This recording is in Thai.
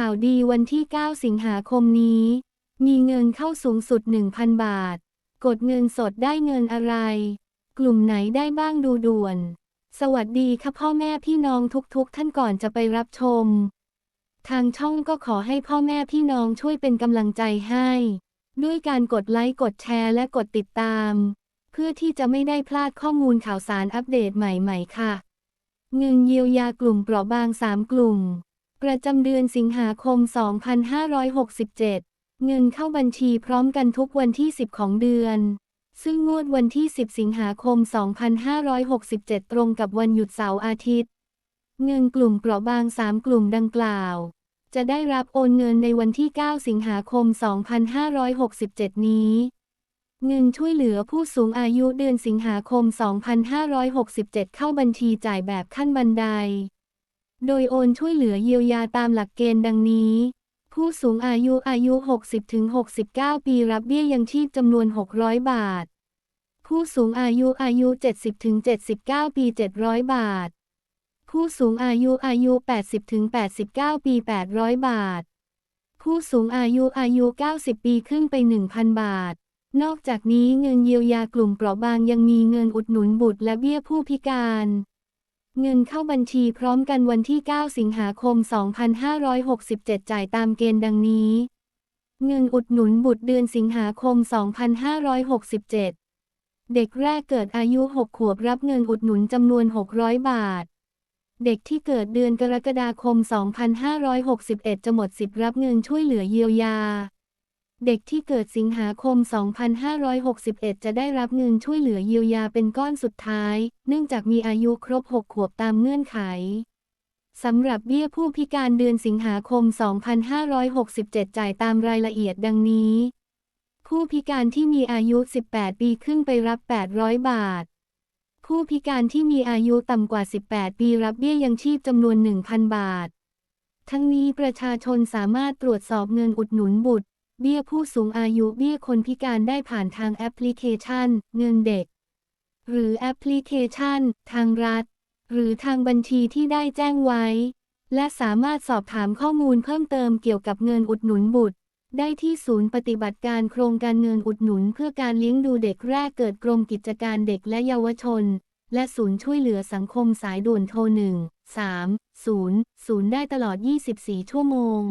ข่าวดีวันที่ 9 สิงหาคมนี้ มีเงินเข้าสูงสุด 1,000 บาท กดเงินสดได้เงินอะไร กลุ่มไหนได้บ้างดูด่วน สวัสดีค่ะพ่อแม่พี่น้องทุกๆ ท่านก่อนจะไปรับชม ทางช่องก็ขอให้พ่อแม่พี่น้องช่วยเป็นกำลังใจให้ ด้วยการกดไลค์กดแชร์และกดติดตาม เพื่อที่จะไม่ได้พลาดข้อมูลข่าวสารอัปเดตใหม่ ๆ ค่ะ เงินเยียวยากลุ่มเปราะบาง 3 กลุ่ม ประจำเดือนสิงหาคม 2567 เงินเข้าบัญชีพร้อมกันทุกวันที่ 10 ของเดือน ซึ่งงวดวันที่ 10 สิงหาคม 2567 ตรงกับวันหยุดเสาร์อาทิตย์ เงินกลุ่มเปราะบาง 3 กลุ่มดังกล่าว จะได้รับโอนเงินในวันที่ 9 สิงหาคม 2567 นี้ เงินช่วยเหลือผู้สูงอายุเดือนสิงหาคม 2567 เข้าบัญชีจ่ายแบบขั้นบันได โดยโอนช่วยเหลือเยียวยาตามหลักเกณฑ์ดังนี้ ผู้สูงอายุอายุ 60-69 ปีรับเบี้ยยังชีพจำนวน 600 บาท ผู้สูงอายุอายุ 70-79 ปี 700 บาท ผู้สูงอายุอายุ 80-89 ปี 800 บาท ผู้สูงอายุอายุ 90 ปีขึ้นไป 1,000 บาทนอกจากนี้เงินเยียวยากลุ่มเปราะบางยังมีเงินอุดหนุนบุตรและเบี้ยผู้พิการ เงินเข้าบัญชีพร้อมกันวันที่ 9 สิงหาคม 2567 จ่ายตามเกณฑ์ดังนี้ เงินอุดหนุนบุตรเดือนสิงหาคม 2567 เด็กแรกเกิดอายุ 6 ขวบรับเงินอุดหนุนจำนวน 600 บาท เด็กที่เกิดเดือนกรกฎาคม 2561 จะหมดสิทธิ์รับเงินช่วยเหลือเยียวยา เด็กที่เกิดสิงหาคม 2561 จะได้รับเงินช่วยเหลือเยียวยาเป็นก้อนสุดท้าย เนื่องจากมีอายุครบ 6 ขวบตามเงื่อนไขสำหรับเบี้ยผู้พิการเดือนสิงหาคม 2567 จ่ายตามรายละเอียดดังนี้ ผู้พิการที่มีอายุ 18 ปีขึ้นไปรับ 800 บาท ผู้พิการที่มีอายุต่ำกว่า 18 ปีรับเบี้ยยังชีพจำนวน 1,000 บาท ทั้งนี้ประชาชนสามารถตรวจสอบเงินอุดหนุนบุตร เบี้ยผู้สูงอายุเบี้ยคนพิการได้ผ่านทางแอปพลิเคชัน เงินเด็ก หรือแอปพลิเคชัน ทางรัฐ หรือทางบัญชีที่ได้แจ้งไว้ และสามารถสอบถามข้อมูลเพิ่มเติมเกี่ยวกับเงินอุดหนุนบุตร ได้ที่ศูนย์ปฏิบัติการโครงการเงินอุดหนุนเพื่อการเลี้ยงดูเด็กแรกเกิดกรมกิจการเด็กและเยาวชน และศูนย์ช่วยเหลือสังคมสายด่วนโทร1 3 0 0 ได้ตลอด 24 ชั่วโมง